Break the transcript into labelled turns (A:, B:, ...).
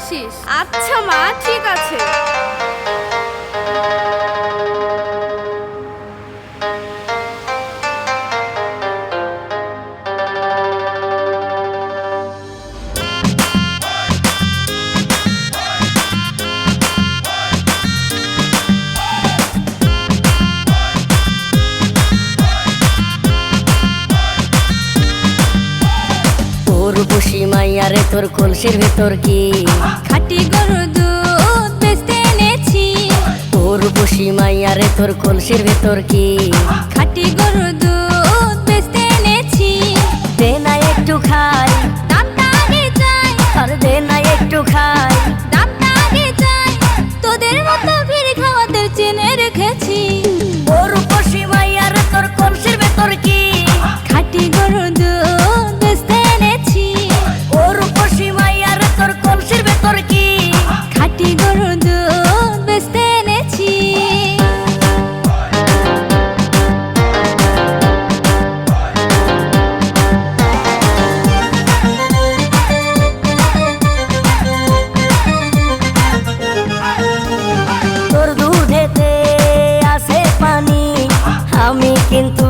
A: আসিস। আচ্ছা মা ঠিক আছে।
B: আরে তোর কলসির ভেতর কি?
A: খাটি গরুর দুধ বেচতে এনেছি।
B: তোর বসি মাই আরে তোর কলসির ভেতর কি?
A: খাটি গরুর দুধ বেচতে এনেছি।
B: দে না একটু খাই।
A: দাঁতারে যাই।
B: আর দে না একটু খাই। aliento